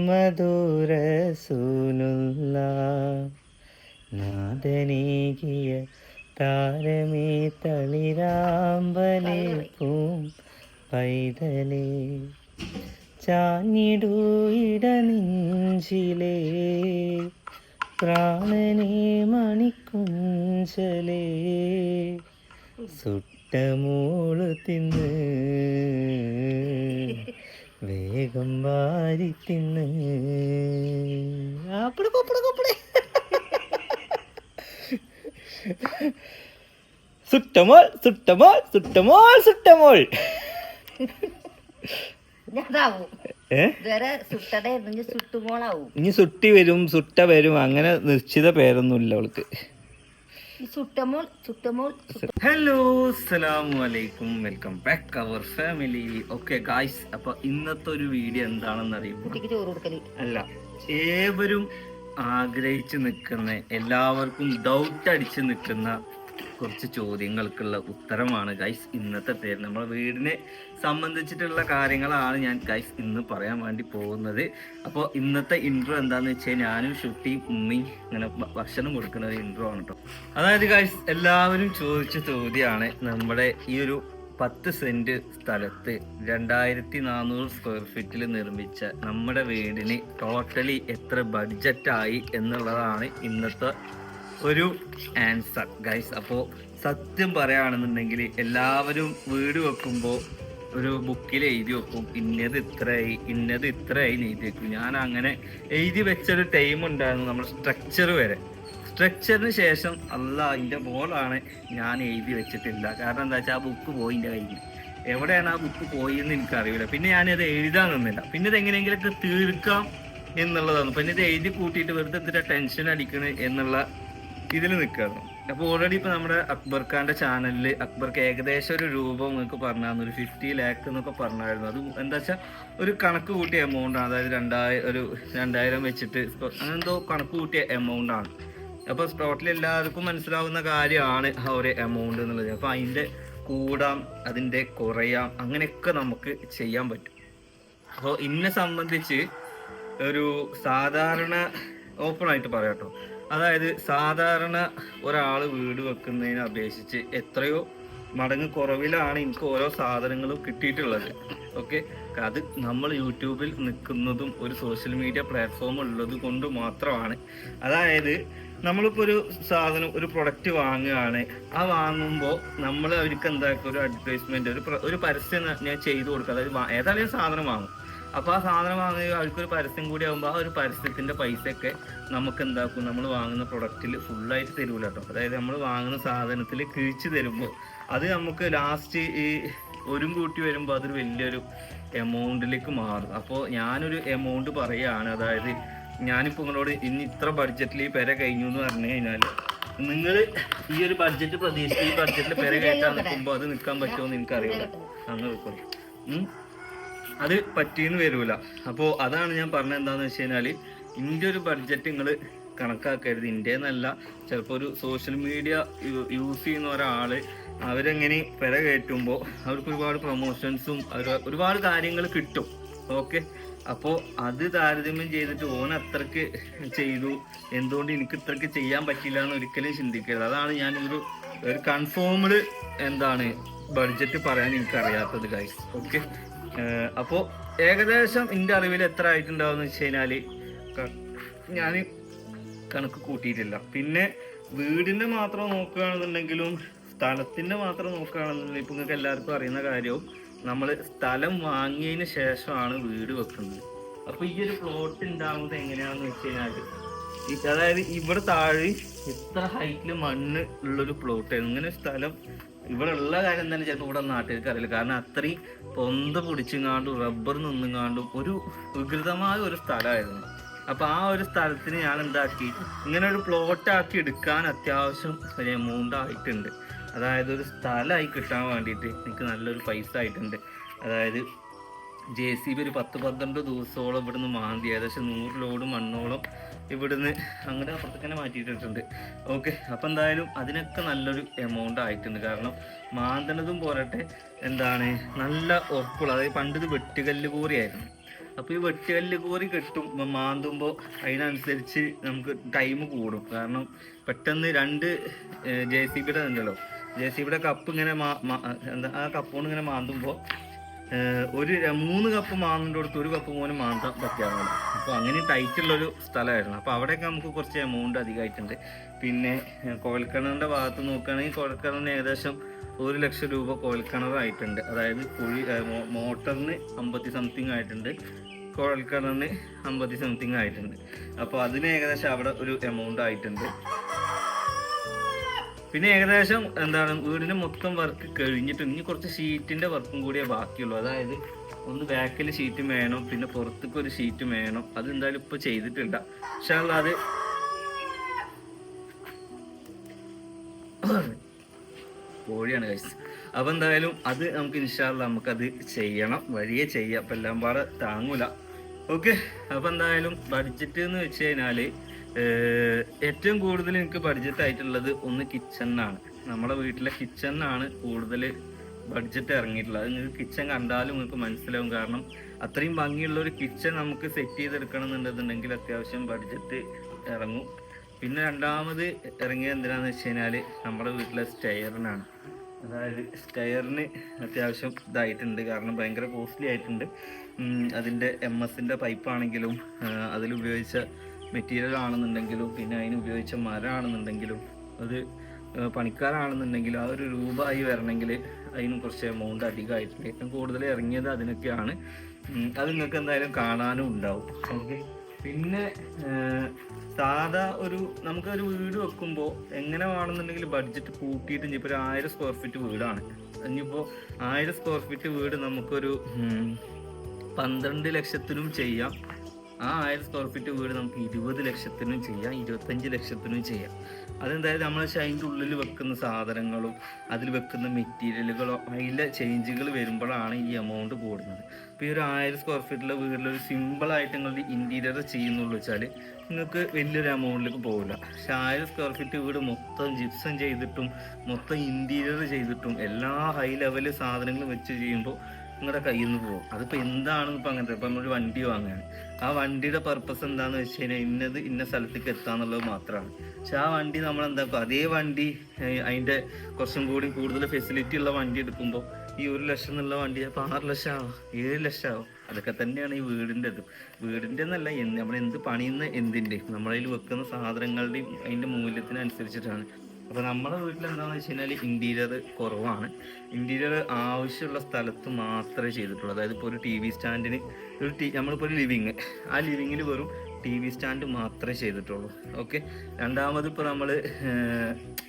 മുഹമ്മദു റസൂലുള്ള നാദനീകിയ താരമേ തളിരാമ്പലേ പൂം പൈതലേ. ചാഞ്ഞിടൂ ഇടനെഞ്ചിലേ പ്രാണനെ മണിക്കുഞ്ചലേ. സുട്ടമൂൾ തിന്ന്. വേഗം വാരി തിന്ന്. അപ്പടെ കൊപ്പടെ കൊപ്പടെ സുട്ടമോൾ സുട്ടമോൾ സുട്ടമോൾ സുട്ടമോൾ. ഇനി സുട്ടി വരും സുട്ട വരും അങ്ങനെ നിശ്ചിത പേരൊന്നുമില്ല അവൾക്ക്. ഹലോ അസ്സലാമു അലൈക്കും. Welcome back our family okay guys അപ്പൊ ഇന്നത്തെ ഒരു വീഡിയോ എന്താണെന്ന് അറിയുമ്പോൾ അല്ല ഏവരും ആഗ്രഹിച്ചു നിൽക്കുന്ന എല്ലാവർക്കും ഡൗട്ട് അടിച്ചു നിൽക്കുന്ന കുറച്ച് ചോദ്യങ്ങൾക്കുള്ള ഉത്തരമാണ് ഗൈസ് ഇന്നത്തെ പേര് നമ്മുടെ വീടിനെ സംബന്ധിച്ചിട്ടുള്ള കാര്യങ്ങളാണ് ഞാൻ ഗൈസ് ഇന്ന് പറയാൻ വേണ്ടി പോകുന്നത്. അപ്പോൾ ഇന്നത്തെ ഇൻട്രോ എന്താന്ന് വെച്ചാൽ ഞാനും ഷുട്ടിയും ഉമ്മയും ഇങ്ങനെ ഭക്ഷണം കൊടുക്കുന്ന ഇൻട്രോ ആണ് കേട്ടോ അതായത് ഗൈസ് എല്ലാവരും ചോദിച്ച ചോദ്യമാണ് നമ്മുടെ ഈ ഒരു പത്ത് സെന്റ് സ്ഥലത്ത് രണ്ടായിരത്തി നാനൂറ് സ്ക്വയർ ഫീറ്റിൽ നിർമ്മിച്ച നമ്മുടെ വീടിന് ടോട്ടലി എത്ര ബഡ്ജറ്റായി എന്നുള്ളതാണ് ഇന്നത്തെ ഒരു ആൻസർ ഗൈസ് അപ്പോൾ സത്യം പറയുകയാണെന്നുണ്ടെങ്കിൽ എല്ലാവരും വീട് വെക്കുമ്പോൾ ഒരു ബുക്കിൽ എഴുതി വെക്കും. ഇന്നത് ഇത്രയായി ഇന്നത് ഇത്രയായി എഴുതി വെക്കും. ഞാൻ അങ്ങനെ എഴുതി വെച്ചൊരു ടൈം ഉണ്ടായിരുന്നു നമ്മുടെ സ്ട്രക്ചർ വരെ. സ്ട്രക്ചറിന് ശേഷം അല്ല അതിന്റെ ബോളാണ് ഞാൻ എഴുതി വെച്ചിട്ടില്ല. കാരണം എന്താ വെച്ചാൽ ആ ബുക്ക് പോയി എന്റെ കയ്യിൽ എവിടെയാണ് ആ ബുക്ക് പോയെന്ന് എനിക്കറിയില്ല. പിന്നെ ഞാനത് എഴുതാൻ നിന്നില്ല. പിന്നെ ഇത് എങ്ങനെയെങ്കിലൊക്കെ തീർക്കാം എന്നുള്ളതാണ്. പിന്നെ ഇത് എഴുതി കൂട്ടിയിട്ട് വെറുതെ എന്തിനാ ടെൻഷൻ അടിക്കണേ എന്നുള്ള ഇതിൽ നിൽക്കുകയാണ് അപ്പോൾ ഓൾറെഡി ഇപ്പോൾ നമ്മുടെ അക്ബർ ഖാന്റെ ചാനലിൽ അക്ബർക്ക് ഏകദേശം ഒരു രൂപം നിങ്ങൾക്ക് പറഞ്ഞായിരുന്നു ഒരു ഫിഫ്റ്റി ലാക്ക് എന്നൊക്കെ പറഞ്ഞായിരുന്നു. അത് എന്താ വെച്ചാൽ ഒരു കണക്ക് കൂട്ടിയ എമൗണ്ട് ആണ്. അതായത് രണ്ടായിരം ഒരു രണ്ടായിരം വെച്ചിട്ട് അങ്ങനെ എന്തോ കണക്ക് കൂട്ടിയ എമൗണ്ട് ആണ്. അപ്പോൾ സ്പോട്ടിൽ എല്ലാവർക്കും മനസ്സിലാവുന്ന കാര്യമാണ് ആ ഒരു എമൗണ്ട് എന്നുള്ളത്. അപ്പോൾ അതിന്റെ കൂടാം അതിന്റെ കുറയാം അങ്ങനെയൊക്കെ നമുക്ക് ചെയ്യാൻ പറ്റും. അപ്പോൾ ഇന്നെ സംബന്ധിച്ച് ഒരു സാധാരണ ഓപ്പൺ ആയിട്ട് പറയാം കേട്ടോ അതായത് സാധാരണ ഒരാൾ വീട് വെക്കുന്നതിനെ അപേക്ഷിച്ച് എത്രയോ മടങ്ങ് കുറവിലാണ് എനിക്ക് ഓരോ സാധനങ്ങളും കിട്ടിയിട്ടുള്ളത്. ഓക്കെ? അത് നമ്മൾ യൂട്യൂബിൽ നിൽക്കുന്നതും ഒരു സോഷ്യൽ മീഡിയ പ്ലാറ്റ്ഫോം ഉള്ളത് കൊണ്ട് മാത്രമാണ്. അതായത് നമ്മളിപ്പോൾ ഒരു സാധനം ഒരു പ്രൊഡക്റ്റ് വാങ്ങുകയാണ്. ആ വാങ്ങുമ്പോൾ നമ്മൾ അവർക്ക് എന്താക്കും ഒരു അഡ്വർടൈസ്മെന്റ് ഒരു ഒരു പരസ്യം ഞാൻ ചെയ്തു കൊടുക്കുക. അതായത് ഏതായാലും സാധനം വാങ്ങും. അപ്പോൾ ആ സാധനം വാങ്ങുക അവർക്കൊരു പരസ്യം കൂടി ആകുമ്പോൾ ആ ഒരു പരസ്യത്തിന്റെ പൈസയൊക്കെ നമുക്ക് എന്താക്കും നമ്മൾ വാങ്ങുന്ന പ്രൊഡക്റ്റിൽ ഫുള്ളായിട്ട് തരൂല കേട്ടോ അതായത് നമ്മൾ വാങ്ങുന്ന സാധനത്തിൽ കിഴിച്ച് തരുമ്പോൾ അത് നമുക്ക് ലാസ്റ്റ് ഈ ഒരു കൂട്ടി വരുമ്പോൾ അതൊരു വലിയൊരു എമൗണ്ടിലേക്ക് മാറും. അപ്പോൾ ഞാനൊരു എമൗണ്ട് പറയുകയാണ് അതായത് ഞാനിപ്പോൾ നിങ്ങളോട് ഇനി ഇത്ര ബഡ്ജറ്റിൽ ഈ പെര കഴിഞ്ഞു എന്ന് പറഞ്ഞു കഴിഞ്ഞാൽ നിങ്ങൾ ഈ ഒരു ബഡ്ജറ്റ് പ്രതീക്ഷിച്ച് ഈ ബഡ്ജറ്റിൽ പെര കയറ്റാൻ നിൽക്കുമ്പോൾ അത് നിൽക്കാൻ പറ്റുമോ എന്ന് എനിക്കറിയില്ല. അങ്ങനെ ഉം. അത് പറ്റിയെന്ന് വരൂല. അപ്പോൾ അതാണ് ഞാൻ പറഞ്ഞത് എന്താണെന്ന് വെച്ച് കഴിഞ്ഞാൽ ഇന്ത്യ ഒരു ബഡ്ജറ്റ് നിങ്ങൾ കണക്കാക്കരുത്. ഇന്ത്യ എന്നല്ല ചിലപ്പോൾ ഒരു സോഷ്യൽ മീഡിയ യൂസ് ചെയ്യുന്ന ഒരാൾ അവരെങ്ങനെ പെര കയറ്റുമ്പോൾ അവർക്ക് ഒരുപാട് പ്രൊമോഷൻസും ഒരുപാട് കാര്യങ്ങൾ കിട്ടും. ഓക്കെ? അപ്പോൾ അത് താരതമ്യം ചെയ്തിട്ട് ഓൻ അത്രയ്ക്ക് ചെയ്തു. എന്തുകൊണ്ട് എനിക്ക് ഇത്രക്ക് ചെയ്യാൻ പറ്റില്ല എന്ന് ഒരിക്കലും ചിന്തിക്കരുത്. അതാണ് ഞാൻ ഒരു ഒരു കൺഫേംഡ് എന്താണ് ബഡ്ജറ്റ് പറയാൻ എനിക്കറിയാത്തത് കാര്യം ഓക്കെ? അപ്പോൾ ഏകദേശം എന്റെ അറിവിൽ എത്ര ആയിട്ടുണ്ടാവും വെച്ച് കഴിഞ്ഞാൽ ഞാൻ കണക്ക് കൂട്ടിയിട്ടില്ല. പിന്നെ വീടിന്റെ മാത്രം നോക്കുകയാണെന്നുണ്ടെങ്കിലും സ്ഥലത്തിന്റെ മാത്രം നോക്കുകയാണെന്നുണ്ടെങ്കിൽ ഇപ്പം നിങ്ങൾക്ക് എല്ലാവർക്കും അറിയുന്ന കാര്യവും നമ്മൾ സ്ഥലം വാങ്ങിയതിന് ശേഷമാണ് വീട് വെക്കുന്നത്. അപ്പോൾ ഈ ഒരു പ്ലോട്ട് ഉണ്ടാകുന്നത് എങ്ങനെയാണെന്ന് വെച്ച് കഴിഞ്ഞാൽ അതായത് ഇവിടെ താഴെ ഇത്ര ഹൈറ്റിൽ മണ്ണ് ഉള്ളൊരു പ്ലോട്ട് ഇങ്ങനെ ഒരു സ്ഥലം ഇവിടെ ഉള്ള കാര്യം തന്നെ ചിലപ്പോൾ ഇവിടെ നാട്ടുകാർക്ക് അറിയില്ല. കാരണം അത്രയും പൊന്ത് പിടിച്ചുങ്ങാണ്ടും റബ്ബർ നിന്നുങ്ങാണ്ടും ഒരു വികൃതമായ ഒരു സ്ഥലമായിരുന്നു. അപ്പൊ ആ ഒരു സ്ഥലത്തിന് ഞാൻ എന്താക്കി ഇങ്ങനെ ഒരു പ്ലോട്ടാക്കി എടുക്കാൻ അത്യാവശ്യം ഒരു എമൗണ്ട് ആയിട്ടുണ്ട്. അതായത് ഒരു സ്ഥലമായി കിട്ടാൻ വേണ്ടിയിട്ട് എനിക്ക് നല്ലൊരു പൈസ ആയിട്ടുണ്ട്. അതായത് ജെ സി ബി ഒരു പത്ത് പന്ത്രണ്ട് ദിവസത്തോളം ഇവിടുന്ന് മാന്തി ഏകദേശം നൂറ് ലോഡ് മണ്ണോളം ഇവിടുന്ന് അങ്ങനെ അപ്പുറത്തേക്ക് തന്നെ മാറ്റിയിട്ടിട്ടുണ്ട്. ഓക്കെ അപ്പം എന്തായാലും അതിനൊക്കെ നല്ലൊരു എമൗണ്ട് ആയിട്ടുണ്ട്. കാരണം മാന്തണതും പോരട്ടെ എന്താണ് നല്ല ഉറപ്പുള്ള അതായത് പണ്ട് ഇത് വെട്ടുകല്ല് കോറിയായിരുന്നു. അപ്പോൾ ഈ വെട്ടുകല്ല് കോറി കെട്ടും മാന്തുമ്പോൾ അതിനനുസരിച്ച് നമുക്ക് ടൈം കൂടും. കാരണം പെട്ടെന്ന് രണ്ട് ജെ സി ബിയുടെ ഉണ്ടല്ലോ ജെ സി കപ്പ് ഇങ്ങനെ എന്താ ആ കപ്പോണ്ട് ഇങ്ങനെ മാന്തുമ്പോൾ ഒരു മൂന്ന് കപ്പ് മാന്നിന്റെ അടുത്ത് ഒരു കപ്പ് പോലും മാന്താൻ പറ്റാറുണ്ട് അപ്പോൾ അങ്ങനെ ടൈറ്റുള്ളൊരു സ്ഥലമായിരുന്നു. അപ്പോൾ അവിടെയൊക്കെ നമുക്ക് കുറച്ച് എമൗണ്ട് അധികമായിട്ടുണ്ട്. പിന്നെ ഏഹ് ഭാഗത്ത് നോക്കുകയാണെങ്കിൽ കോഴൽക്കിണറിന് ഏകദേശം ഒരു ലക്ഷം രൂപ കോഴൽക്കിണറായിട്ടുണ്ട് അതായത് കുഴി മോട്ടറിന് അമ്പത്തി സംതിങ് ആയിട്ടുണ്ട്. കുഴൽക്കിണറിന് അമ്പത്തി സംതിങ് ആയിട്ടുണ്ട്. അപ്പോൾ അതിന് ഏകദേശം അവിടെ ഒരു എമൗണ്ട് ആയിട്ടുണ്ട്. പിന്നെ ഏകദേശം എന്താണ് വീടിന്റെ മൊത്തം വർക്ക് കഴിഞ്ഞിട്ട് ഇനി കുറച്ച് ഷീറ്റിന്റെ വർക്കും കൂടിയേ ബാക്കിയുള്ളൂ. അതായത് ഒന്ന് ബാക്കിൽ ഷീറ്റ് വേണം പിന്നെ പുറത്തേക്ക് ഒരു ഷീറ്റ് വേണം. അത് എന്തായാലും ഇപ്പൊ ചെയ്തിട്ടില്ല. പക്ഷെ അത് കോഴിയാണ് കഴിച്ചത് അപ്പൊ എന്തായാലും അത് നമുക്ക് ഇൻഷാല്ല നമുക്കത് ചെയ്യണം. വഴിയെ ചെയ്യാം. അപ്പൊ എല്ലാം പാടെ താങ്ങൂല. ഓക്കെ അപ്പൊ എന്തായാലും ബഡ്ജറ്റ് എന്ന് വെച്ച് കഴിഞ്ഞാൽ ഏറ്റവും കൂടുതൽ എനിക്ക് ബഡ്ജറ്റായിട്ടുള്ളത് ഒന്ന് കിച്ചണിനാണ് നമ്മുടെ വീട്ടിലെ കിച്ചണിനാണ് കൂടുതൽ ബഡ്ജറ്റ് ഇറങ്ങിയിട്ടുള്ളത്. നിങ്ങൾക്ക് കിച്ചൺ കണ്ടാലും നിങ്ങൾക്ക് മനസ്സിലാവും. കാരണം അത്രയും ഭംഗിയുള്ള ഒരു കിച്ചൺ നമുക്ക് സെറ്റ് ചെയ്തെടുക്കണം എന്നുണ്ടെന്നുണ്ടെങ്കിൽ അത്യാവശ്യം ബഡ്ജറ്റ് ഇറങ്ങും. പിന്നെ രണ്ടാമത് ഇറങ്ങിയത് എന്തിനാന്ന് വെച്ച് കഴിഞ്ഞാൽ നമ്മുടെ വീട്ടിലെ സ്റ്റെയറിനാണ് അതായത് സ്റ്റെയറിന് അത്യാവശ്യം ഇതായിട്ടുണ്ട്. കാരണം ഭയങ്കര കോസ്റ്റ്ലി ആയിട്ടുണ്ട്. അതിന്റെ എം എസിന്റെ പൈപ്പാണെങ്കിലും അതിൽ ഉപയോഗിച്ച മെറ്റീരിയൽ ആണെന്നുണ്ടെങ്കിലും പിന്നെ അതിന് ഉപയോഗിച്ച മരമാണെന്നുണ്ടെങ്കിലും അത് പണിക്കാരാണെന്നുണ്ടെങ്കിലും ആ ഒരു രൂപമായി വരണമെങ്കിൽ അതിന് കുറച്ച് എമൗണ്ട് അധികമായിട്ടുണ്ട്. ഏറ്റവും കൂടുതൽ ഇറങ്ങിയത് അതിനൊക്കെയാണ്. അത് നിങ്ങൾക്ക് എന്തായാലും കാണാനും ഉണ്ടാവും. ഓക്കെ പിന്നെ സാധാ ഒരു നമുക്കൊരു വീട് വെക്കുമ്പോൾ എങ്ങനെ വേണമെന്നുണ്ടെങ്കിൽ ബഡ്ജറ്റ് കൂട്ടിയിട്ട് ഇനിയിപ്പോൾ ഒരു ആയിരം സ്ക്വയർ ഫീറ്റ് വീടാണ്. ഇനിയിപ്പോൾ ആയിരം സ്ക്വയർ ഫീറ്റ് വീട് നമുക്കൊരു പന്ത്രണ്ട് ലക്ഷത്തിനും ചെയ്യാം. ആ ആയിരം സ്ക്വയർ ഫീറ്റ് വീട് നമുക്ക് ഇരുപത് ലക്ഷത്തിനും ചെയ്യാം ഇരുപത്തഞ്ച് ലക്ഷത്തിനും ചെയ്യാം. അതെന്തായാലും നമ്മൾ അതിന്റെ ഉള്ളിൽ വെക്കുന്ന സാധനങ്ങളും അതിൽ വെക്കുന്ന മെറ്റീരിയലുകളോ അതിലെ ചേഞ്ചുകൾ വരുമ്പോഴാണ് ഈ എമൗണ്ട് കൂടുന്നത്. ഇപ്പോൾ ഈ ഒരു ആയിരം സ്ക്വയർ ഫീറ്റിലെ വീട്ടിലൊരു സിമ്പിളായിട്ട് നിങ്ങളുടെ ഇന്റീരിയർ ചെയ്യുന്നുള്ളൂ വെച്ചാൽ നിങ്ങൾക്ക് വലിയൊരു എമൗണ്ടിലേക്ക് പോകില്ല പക്ഷെ ആയിരം സ്ക്വയർ ഫീറ്റ് വീട് മൊത്തം ജിപ്സം ചെയ്തിട്ടും മൊത്തം ഇന്റീരിയർ ചെയ്തിട്ടും എല്ലാ ഹൈ ലെവൽ സാധനങ്ങളും വെച്ച് ചെയ്യുമ്പോൾ നിങ്ങളുടെ കയ്യിൽ നിന്ന് പോകും അതിപ്പോൾ എന്താണ് ഇപ്പോൾ അങ്ങനത്തെ? ഇപ്പം നമ്മളൊരു വണ്ടി വാങ്ങുകയാണ്. ആ വണ്ടിയുടെ പർപ്പസ് എന്താന്ന് വെച്ച് കഴിഞ്ഞാൽ ഇന്നത് ഇന്ന സ്ഥലത്തേക്ക് എത്താന്നുള്ളത് മാത്രമാണ് പക്ഷെ ആ വണ്ടി നമ്മൾ എന്താക്കും അതേ വണ്ടി അതിന്റെ കുറച്ചും കൂടി കൂടുതൽ ഫെസിലിറ്റി ഉള്ള വണ്ടി എടുക്കുമ്പോൾ ഈ ഒരു ലക്ഷം എന്നുള്ള വണ്ടി അപ്പോൾ ആറ് ലക്ഷം ആവും? ഏഴ് ലക്ഷം ആവും? അതൊക്കെ തന്നെയാണ് ഈ വീടിന്റെ ഇത് വീടിന്റെ എന്നല്ല നമ്മൾ എന്ത് പണിയുന്ന എന്തിന്റെയും നമ്മളതിൽ വെക്കുന്ന സാധനങ്ങളുടെയും അതിന്റെ മൂല്യത്തിനനുസരിച്ചിട്ടാണ്. അപ്പോൾ നമ്മുടെ വീട്ടിൽ എന്താണെന്ന് വെച്ച് കഴിഞ്ഞാൽ ഇന്റീരിയർ കുറവാണ്. ഇന്റീരിയർ ആവശ്യമുള്ള സ്ഥലത്ത് മാത്രമേ ചെയ്തിട്ടുള്ളൂ. അതായത് ഇപ്പോൾ ഒരു ടി വി സ്റ്റാൻഡിന് ഒരു ടി നമ്മളിപ്പോൾ ഒരു ലിവിങ് ആ ലിവിങ്ങിൽ വെറും ടി വി സ്റ്റാൻഡ് മാത്രമേ ചെയ്തിട്ടുള്ളൂ. ഓക്കെ രണ്ടാമത് ഇപ്പോൾ നമ്മൾ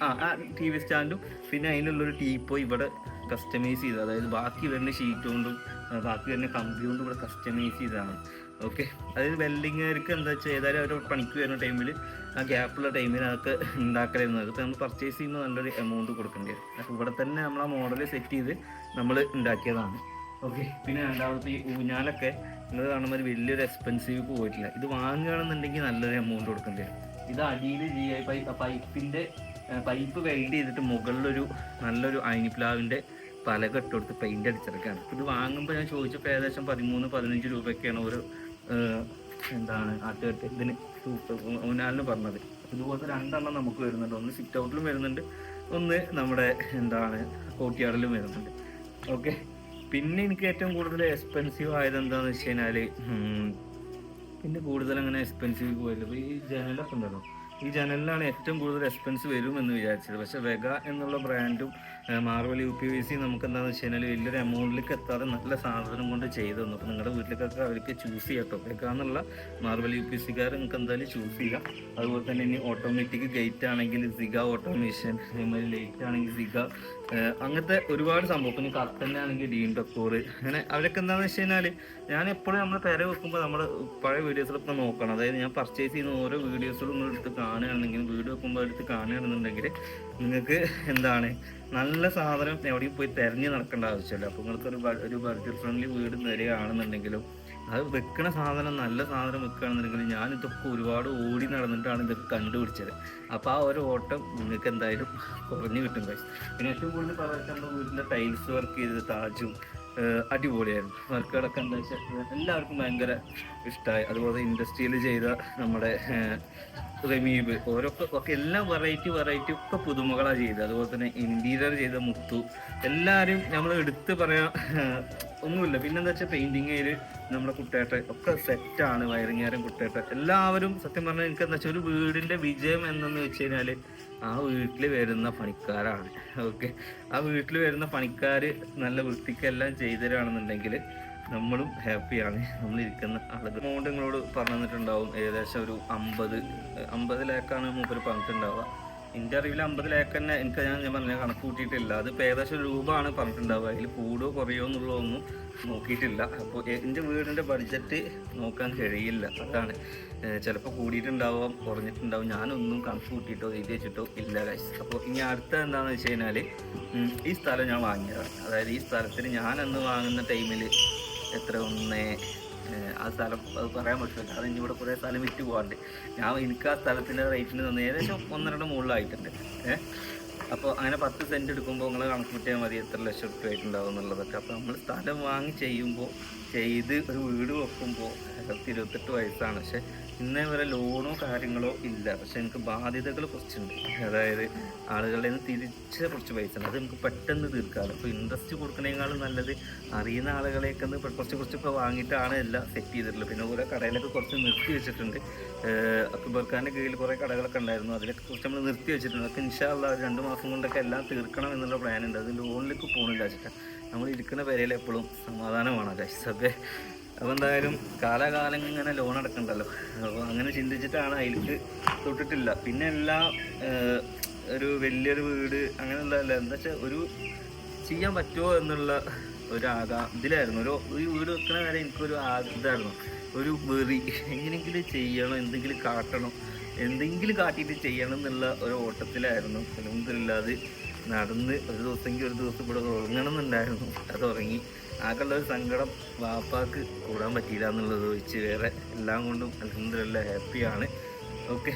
ആ ആ ടി വി സ്റ്റാൻഡും പിന്നെ അതിനുള്ളൊരു ടീപ്പോ ഇവിടെ കസ്റ്റമൈസ് ചെയ്ത്. അതായത് ബാക്കി വരുന്ന ഷീറ്റ് കൊണ്ടും ബാക്കി വരുന്ന കമ്പി കൊണ്ടും ഇവിടെ കസ്റ്റമൈസ് ചെയ്തതാണ്. ഓക്കെ അത് വെൽഡിങ്ങുകാർക്ക് എന്താ വെച്ചാൽ ഏതായാലും അവർ പണിക്ക് വരുന്ന ടൈമിൽ ആ ഗ്യാപ്പുള്ള ടൈമിൽ അതൊക്കെ ഉണ്ടാക്കലായിരുന്നു ഇപ്പോൾ നമ്മൾ പർച്ചേസ് ചെയ്യുമ്പോൾ നല്ലൊരു എമൗണ്ട് കൊടുക്കേണ്ടി വരും. അപ്പോൾ ഇവിടെ തന്നെ നമ്മൾ ആ മോഡൽ സെറ്റ് ചെയ്ത് നമ്മൾ ഉണ്ടാക്കിയതാണ് ഓക്കെ പിന്നെ രണ്ടാമത്തെ ഈ ഊഞ്ഞാലൊക്കെ നിങ്ങൾ കാണുമ്പോൾ ഒരു വലിയൊരു എക്സ്പെൻസീവ് പോയിട്ടില്ല. ഇത് വാങ്ങുകയാണെന്നുണ്ടെങ്കിൽ നല്ലൊരു എമൗണ്ട് കൊടുക്കേണ്ടി വരും. ഇത് അടിയിൽ ജി ഐ പൈ പൈപ്പിന്റെ പൈപ്പ് വെൽഡ് ചെയ്തിട്ട് മുകളിലൊരു നല്ലൊരു അയിനിപ്ലാവിന്റെ പലക ഇട്ട് കൊടുത്ത് പെയിന്റ് അടിച്ചെടുക്കുകയാണ് ഇത് വാങ്ങുമ്പോൾ ഞാൻ ചോദിച്ചപ്പോൾ ഏകദേശം പതിമൂന്ന് പതിനഞ്ച് രൂപയൊക്കെയാണ് ഒരു എന്താണ് ആട്ടുകെട്ട് ഇതിന് ഊനാലിന് പറഞ്ഞത്. ഇതുപോലത്തെ രണ്ടെണ്ണം നമുക്ക് വരുന്നുണ്ട്. ഒന്ന് സിറ്റ് ഔട്ടിലും വരുന്നുണ്ട്. ഒന്ന് നമ്മുടെ എന്താണ് കോട്ടിയാടിലും വരുന്നുണ്ട്. ഓക്കെ പിന്നെ എനിക്ക് ഏറ്റവും കൂടുതൽ എക്സ്പെൻസീവ് ആയത് എന്താണെന്ന് വെച്ച് കഴിഞ്ഞാൽ പിന്നെ കൂടുതൽ അങ്ങനെ എക്സ്പെൻസീവ് അപ്പോൾ ഈ ജനലൊക്കെ ഉണ്ടല്ലോ. ഈ ജനലിനാണ് ഏറ്റവും കൂടുതൽ എക്സ്പെൻസ് വരും എന്ന് വിചാരിച്ചത്. പക്ഷെ വെഗ എന്നുള്ള ബ്രാൻഡും Marvel U P V C നമുക്ക് എന്താണെന്ന് വെച്ച് കഴിഞ്ഞാൽ വലിയൊരു എമൗണ്ടിലേക്ക് എത്താതെ നല്ല സാധനം കൊണ്ട് ചെയ്തു തന്നു. അപ്പോൾ നിങ്ങളുടെ വീട്ടിലേക്കൊക്കെ അവർക്ക് ചൂസ് ചെയ്യാം കേട്ടോ വെഗ എന്നുള്ള മാർവൽ യു പി സിക്കാർ നിങ്ങൾക്ക് എന്തായാലും ചൂസ് ചെയ്യാം. അതുപോലെ തന്നെ ഇനി ഓട്ടോമാറ്റിക് ഗേറ്റ് ആണെങ്കിൽ സിഗ ഓട്ടോമേഷൻ അതേമാതിരി ലൈറ്റ് ആണെങ്കിൽ സിഗ അങ്ങനത്തെ ഒരുപാട് സംഭവം. പിന്നെ കർത്തന്നെ ആണെങ്കിൽ ഡീൻ ടക്കൂർ അങ്ങനെ അവരൊക്കെ എന്താണെന്ന് വെച്ച് കഴിഞ്ഞാൽ ഞാൻ എപ്പോഴും നമ്മൾ പെര വെക്കുമ്പോൾ നമ്മൾ പഴയ വീഡിയോസിലൊക്കെ നോക്കണം. അതായത് ഞാൻ പർച്ചേസ് ചെയ്യുന്ന ഓരോ വീഡിയോസിലും നിങ്ങൾ എടുത്ത് കാണുകയാണെങ്കിൽ വീഡിയോ വെക്കുമ്പോൾ എടുത്ത് കാണുകയാണെന്നുണ്ടെങ്കിൽ നിങ്ങൾക്ക് എന്താണ്? നല്ല സാധനം എവിടെയും പോയി തിരഞ്ഞ് നടക്കേണ്ട ആവശ്യമില്ല. അപ്പോൾ നിങ്ങൾക്ക് ഒരു ഒരു ബഡ്ജറ്റ് ഫ്രണ്ട്ലി വീട് തരികയാണെന്നുണ്ടെങ്കിലും അത് വെക്കണ സാധനം നല്ല സാധനം വെക്കുകയാണെന്നുണ്ടെങ്കിൽ ഞാൻ ഇതൊക്കെ ഒരുപാട് ഓടി നടന്നിട്ടാണ് ഇതൊക്കെ കണ്ടുപിടിച്ചത്. അപ്പോൾ ആ ഒരു ഓട്ടം നിങ്ങൾക്ക് എന്തായാലും കുറഞ്ഞു കിട്ടും guys. പിന്നെ ഏറ്റവും കൂടുതൽ പറയാൻ നമ്മുടെ ടൈൽസ് വർക്ക് ചെയ്തത് താജും അടിപൊളിയായിരുന്നു. വർക്കുകളൊക്കെ എന്താ വെച്ചാൽ എല്ലാവർക്കും ഭയങ്കര ഇഷ്ടമായി അതുപോലെ ഇൻഡസ്ട്രിയിൽ ചെയ്ത നമ്മുടെ റമീബ് ഓരോക്കെ ഒക്കെ എല്ലാം വെറൈറ്റി വെറൈറ്റി ഒക്കെ പുതുമകളാണ് ചെയ്തത്. അതുപോലെ തന്നെ ഇന്റീരിയർ ചെയ്ത മുത്തു. എല്ലാവരും നമ്മൾ എടുത്ത് പറയാൻ ഒന്നുമില്ല. പിന്നെന്താ വെച്ചാൽ പെയിന്റിങ്ങിൽ നമ്മുടെ കുട്ടേട്ട ഒക്കെ സെറ്റാണ് വയറിങ്ങാരും കുട്ടേട്ട എല്ലാവരും സത്യം പറഞ്ഞാൽ എനിക്ക് എന്താ വെച്ചാൽ ഒരു വീടിന്റെ വിജയം എന്നെന്ന് വെച്ച് കഴിഞ്ഞാൽ ആ വീട്ടിൽ വരുന്ന പണിക്കാരാണ്. ഓക്കെ? ആ വീട്ടിൽ വരുന്ന പണിക്കാർ നല്ല വൃത്തിക്കെല്ലാം ചെയ്തരാണെന്നുണ്ടെങ്കിൽ നമ്മളും ഹാപ്പിയാണ്. നമ്മൾ ഇരിക്കുന്ന ആളുകൾ. എമൗണ്ട് നിങ്ങളോട് പറഞ്ഞു തന്നിട്ടുണ്ടാവും ഏകദേശം ഒരു അമ്പത് അമ്പത് ലാക്കാണ് മൂപ്പര് പറഞ്ഞിട്ടുണ്ടാവുക. അറിവിൽ അമ്പത് ലേക്ക് തന്നെ എനിക്ക് ഞാൻ ഞാൻ പറഞ്ഞ കണക്ക് കൂട്ടിയിട്ടില്ല. അത് ഏകദേശം രൂപ ആണ് പറഞ്ഞിട്ടുണ്ടാവുക. അതിൽ കൂടുകയോ കുറയോ എന്നുള്ളതൊന്നും നോക്കിയിട്ടില്ല. അപ്പോൾ എന്റെ വീടിന്റെ ബഡ്ജറ്റ് നോക്കാൻ കഴിയില്ല. അതാണ്. ചിലപ്പോൾ കൂടിയിട്ടുണ്ടാവാം കുറഞ്ഞിട്ടുണ്ടാവും. ഞാനൊന്നും കണക്ക് കൂട്ടിയിട്ടോ എഴുതി വെച്ചിട്ടോ ഇല്ല കാശ് അപ്പോൾ ഇനി അടുത്ത എന്താണെന്ന് വെച്ച് കഴിഞ്ഞാൽ ഈ സ്ഥലം ഞാൻ വാങ്ങിയതാണ്. അതായത് ഈ സ്ഥലത്തിന് ഞാൻ അന്ന് വാങ്ങുന്ന ടൈമിൽ എത്ര ഒന്നേ ആ സ്ഥലം അത് പറയാൻ പറ്റില്ല കാരണം ഇനി ഇവിടെ കുറേ സ്ഥലം വിറ്റ് പോകാറുണ്ട്. ഞാൻ എനിക്ക് ആ സ്ഥലത്തിന്റെ റേറ്റിന് തന്നെ ഏകദേശം ഒന്നരണ്ട് മുകളിലായിട്ടുണ്ട്. ഏഹ് അപ്പോൾ അങ്ങനെ പത്ത് സെന്റ് എടുക്കുമ്പോൾ നിങ്ങൾ കണക്ക് കിട്ടിയാൽ മതി എത്ര ലക്ഷം റുപ്യ ആയിട്ടുണ്ടാവും എന്നുള്ളതൊക്കെ. അപ്പോൾ നമ്മൾ സ്ഥലം വാങ്ങി ചെയ്യുമ്പോൾ ചെയ്ത് ഒരു വീട് വെക്കുമ്പോൾ പത്ത് ഇരുപത്തെട്ട് വയസ്സാണ്. പക്ഷെ ഇന്നേ വരെ ലോണോ കാര്യങ്ങളോ ഇല്ല. പക്ഷെ എനിക്ക് ബാധ്യതകൾ കുറച്ചുണ്ട്. അതായത് ആളുകളിൽ നിന്ന് തിരിച്ച കുറച്ച് പൈസ ഉണ്ട്. അത് നമുക്ക് പെട്ടെന്ന് തീർക്കാമല്ലോ. അപ്പോൾ ഇൻട്രസ്റ്റ് കൊടുക്കുന്നതിനേക്കാളും നല്ലത് അറിയുന്ന ആളുകളെയൊക്കെ ഒന്ന് കുറച്ച് കുറച്ച് കുറച്ചൊക്കെ വാങ്ങിയിട്ടാണ് എല്ലാം സെറ്റ് ചെയ്തിട്ടുള്ളത്. പിന്നെ ഓരോ കടയിലൊക്കെ കുറച്ച് നിർത്തി വെച്ചിട്ടുണ്ട്. അക്ബർ ഖാന്റെ കീഴിൽ കുറേ കടകളൊക്കെ ഉണ്ടായിരുന്നു. അതിലൊക്കെ കുറച്ച് നമ്മൾ നിർത്തി വെച്ചിട്ടുണ്ട്. അതൊക്കെ ഒരു രണ്ട് മാസം കൊണ്ടൊക്കെ എല്ലാം തീർക്കണം എന്നുള്ള പ്ലാൻ ഉണ്ട്. അത് ലോണിലേക്ക് പോകണില്ല വെച്ചിട്ട് നമ്മൾ ഇരിക്കുന്ന പേരയിൽ എപ്പോഴും സമാധാനമാണ് അപ്പോൾ എന്തായാലും കാലാകാലം ഇങ്ങനെ ലോൺ അടക്കണ്ടല്ലോ. അപ്പോൾ അങ്ങനെ ചിന്തിച്ചിട്ടാണ് അതിലേക്ക് തൊട്ടിട്ടില്ല. പിന്നെ എല്ലാ ഒരു വലിയൊരു വീട് അങ്ങനെയുള്ളതല്ല. എന്താ വെച്ചാൽ ഒരു ചെയ്യാൻ പറ്റുമോ എന്നുള്ള ഒരു ആകാ ഇതിലായിരുന്നു. ഒരു ഈ വീട് വെക്കണ വരെ എനിക്കൊരു ഇതായിരുന്നു. ഒരു വെറി എങ്ങനെയെങ്കിലും ചെയ്യണം എന്തെങ്കിലും കാട്ടണം എന്തെങ്കിലും കാട്ടിയിട്ട് ചെയ്യണം എന്നുള്ള ഒരു ഓട്ടത്തിലായിരുന്നു. അലഹമില്ലാതെ നടന്ന് ഒരു ദിവസമെങ്കിൽ ഒരു ദിവസം ഇവിടെ ഉറങ്ങണം എന്നുണ്ടായിരുന്നു. അത് ഉറങ്ങി. ആകെയുള്ള സങ്കടം വാപ്പാക്ക് കൂടാൻ പറ്റിയില്ല എന്നുള്ളത് ഒഴിച്ച് വേറെ എല്ലാം കൊണ്ടും അലഹമില്ല ഹാപ്പിയാണ്. ഓക്കെ.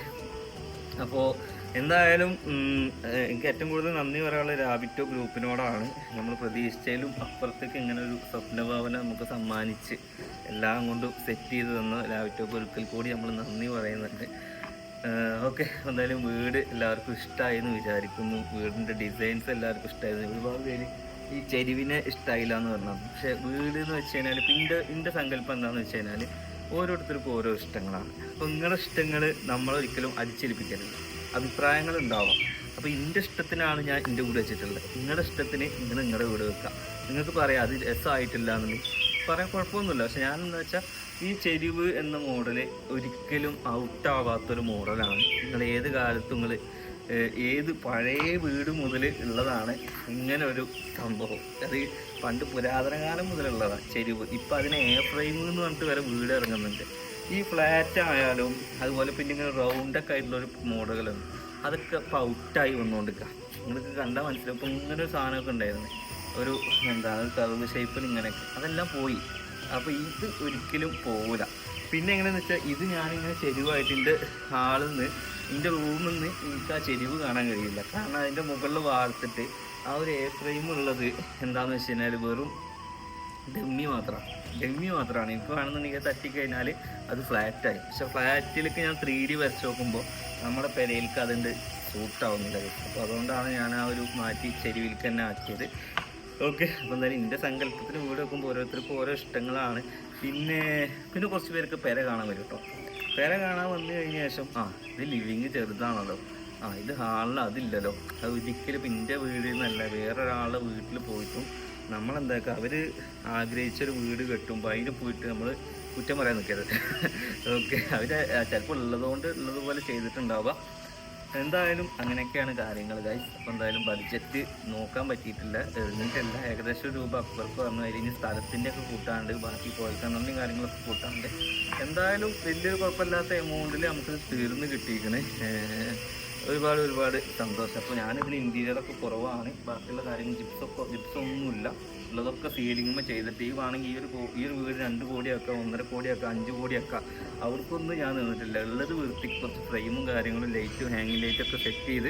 അപ്പോൾ എന്തായാലും എനിക്ക് ഏറ്റവും കൂടുതൽ നന്ദി പറയാനുള്ള രാബിറ്റോ ഗ്രൂപ്പിനോടാണ്. നമ്മൾ പ്രതീക്ഷിച്ചതിലും അപ്പുറത്തേക്ക് ഇങ്ങനെ ഒരു സ്വപ്നഭാവന നമുക്ക് സമ്മാനിച്ച് എല്ലാം കൊണ്ടും സെറ്റ് ചെയ്ത് തന്ന രാബിറ്റോ ഒരിക്കൽ കൂടി നമ്മൾ നന്ദി പറയുന്നുണ്ട്. ഓക്കെ. എന്തായാലും വീട് എല്ലാവർക്കും ഇഷ്ടമായി എന്ന് വിചാരിക്കുന്നു. വീടിന്റെ ഡിസൈൻസ് എല്ലാവർക്കും ഇഷ്ടമായിരുന്നു ഒരുപാട് പേര് ഈ ചെരുവിനെ ഇഷ്ടമായില്ല എന്ന് പറഞ്ഞത്. പക്ഷെ വീട് എന്ന് വെച്ച് കഴിഞ്ഞാൽ ഇപ്പം എന്റെ എന്റെ സങ്കല്പം എന്താണെന്ന് വെച്ച് കഴിഞ്ഞാൽ ഓരോരുത്തർക്കും ഓരോ ഇഷ്ടങ്ങളാണ്. അപ്പോൾ നിങ്ങളുടെ ഇഷ്ടങ്ങൾ നമ്മളൊരിക്കലും അടിച്ചേൽപ്പിക്കരുത്. അഭിപ്രായങ്ങൾ ഉണ്ടാവാം അപ്പോൾ എന്റെ ഇഷ്ടത്തിനാണ് ഞാൻ എന്റെ കൂടെ വെച്ചിട്ടുള്ളത്. നിങ്ങളുടെ ഇഷ്ടത്തിന് നിങ്ങൾ നിങ്ങളുടെ വീട് വെക്കാം നിങ്ങൾക്ക് പറയാം അത് രസമായിട്ടില്ല എന്നുണ്ടെങ്കിൽ പറയാൻ കുഴപ്പമൊന്നുമില്ല. പക്ഷെ ഞാൻ എന്താ വെച്ചാൽ ഈ ചെരിവ് എന്ന മോഡൽ ഒരിക്കലും ഔട്ടാവാത്തൊരു മോഡലാണ്. നിങ്ങൾ ഏത് കാലത്തും നിങ്ങൾ ഏത് പഴയ വീട് മുതൽ ഉള്ളതാണ് ഇങ്ങനെ ഒരു സംഭവം. അത് പണ്ട് പുരാതന കാലം മുതലുള്ളതാണ് ചെരുവ്. ഇപ്പം അതിന് എ ഫ്രെയിം എന്ന് പറഞ്ഞിട്ട് വരെ വീട് ഇറങ്ങുന്നുണ്ട്. ഈ ഫ്ലാറ്റ് ആയാലും അതുപോലെ പിന്നെ ഇങ്ങനെ റൗണ്ടൊക്കെ ആയിട്ടുള്ള ഒരു മോഡലുണ്ട് അതൊക്കെ ഇപ്പം ഔട്ടായി വന്നുകൊണ്ടിരിക്കുക നിങ്ങൾക്ക് കണ്ടാൽ മനസ്സിലാവും. ഇപ്പം ഇങ്ങനെ ഒരു സാധനമൊക്കെ ഉണ്ടായിരുന്നു. ഒരു എന്താ കർവ് ഷേപ്പിൽ ഇങ്ങനെയൊക്കെ. അതെല്ലാം പോയി. അപ്പോൾ ഇത് ഒരിക്കലും പോവില്ല പിന്നെ എങ്ങനെയാണെന്ന് വെച്ചാൽ ഇത് ഞാനിങ്ങനെ ചെരിവായിട്ട് ഹാളിൽ നിന്ന് എന്റെ റൂമിൽ നിന്ന് എനിക്ക് ആ ചെരിവ് കാണാൻ കഴിയില്ല. കാരണം അതിന്റെ മുകളിൽ വാർത്തിട്ട് ആ ഒരു എ ഫ്രെയിം ഉള്ളത് എന്താണെന്ന് വെച്ച് കഴിഞ്ഞാൽ വെറും ഡമ്മി മാത്രമാണ് ഡമ്മി മാത്രമാണ്. ഇപ്പോൾ വേണമെന്നുണ്ടെങ്കിൽ തട്ടിക്കഴിഞ്ഞാൽ അത് ഫ്ലാറ്റായി പക്ഷെ ഫ്ലാറ്റിലേക്ക് ഞാൻ ത്രീ ഡി വരച്ച് നോക്കുമ്പോൾ നമ്മുടെ പെരയിലേക്ക് അതുണ്ട് സൂട്ടാവുന്നില്ല അപ്പോൾ അതുകൊണ്ടാണ് ഞാൻ ആ ഒരു മാറ്റി ചെരുവിലേക്ക് തന്നെ ആക്കിയത്. ഓക്കെ അപ്പം എന്തായാലും എന്റെ സങ്കല്പത്തിന് വീട് വെക്കുമ്പോൾ ഓരോരുത്തർക്കും ഓരോ ഇഷ്ടങ്ങളാണ്. പിന്നെ പിന്നെ കുറച്ച് പേർക്ക് പെര കാണാൻ വരും കേട്ടോ പെര കാണാൻ വന്നു കഴിഞ്ഞ ശേഷം ആ ഇത് ലിവിങ് ചെറുതാണല്ലോ. ആ ഇത് ഹാളിൽ അതില്ലല്ലോ. അത് ഒരിക്കലും എന്റെ വീടിൽ നിന്നല്ല വേറൊരാളുടെ വീട്ടിൽ പോയിട്ടും നമ്മളെന്താക്കുക അവർ ആഗ്രഹിച്ചൊരു വീട് കെട്ടുമ്പോൾ അതിന് പോയിട്ട് നമ്മൾ കുറ്റം പറയാൻ നിൽക്കരുത് ഓക്കെ അവർ ചിലപ്പോൾ ഉള്ളതുകൊണ്ട് ഉള്ളതുപോലെ ചെയ്തിട്ടുണ്ടാവുക. എന്തായാലും അങ്ങനെയൊക്കെയാണ് കാര്യങ്ങൾ ഗൈസ് അപ്പോൾ എന്തായാലും ബഡ്ജറ്റ് നോക്കാൻ പറ്റിയിട്ടില്ല. എഴുന്നിട്ടല്ല ഏകദേശം രൂപ അപ്പുറത്ത് പറഞ്ഞു കഴിഞ്ഞ് സ്ഥലത്തിന്റെ ഒക്കെ കൂട്ടാണ്ട് ബാക്കി കോഴിക്കണ്ണും കാര്യങ്ങളൊക്കെ കൂട്ടാണ്ട് എന്തായാലും വലിയൊരു കുഴപ്പമില്ലാത്ത എമൗണ്ടിൽ നമുക്ക് തീർന്ന് കിട്ടിയിരിക്കണേ. ഒരുപാട് ഒരുപാട് സന്തോഷം. അപ്പോൾ ഞാനിതിൽ ഇന്റീരിയറൊക്കെ കുറവാണ്. ബാക്കിയുള്ള കാര്യങ്ങൾ ജിപ്സൊക്കെ ജിപ്സൊന്നുമില്ല. ഉള്ളതൊക്കെ സീലിംഗ് ചെയ്തിട്ട് ഈ വേണമെങ്കിൽ ഈ ഒരു ഈ ഒരു വീട് രണ്ട് കോടിയാക്കാം ഒന്നര കോടിയാക്കാം അഞ്ച് കോടിയാക്കാം. അവർക്കൊന്നും ഞാൻ നിന്നിട്ടില്ല. ഉള്ളത് വീർത്തി കുറച്ച് ഫ്രെയിമും കാര്യങ്ങളും ലൈറ്റും ഹാങ്ങിങ് ലൈറ്റൊക്കെ സെറ്റ് ചെയ്ത്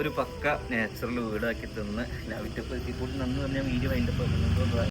ഒരു പക്ക നാച്ചുറൽ വീടാക്കി തന്ന്. ലൈറ്റൊക്കെ എത്തിക്കൂട്ടി നന്ന് പറഞ്ഞാൽ വീഡിയോ അതിന്റെ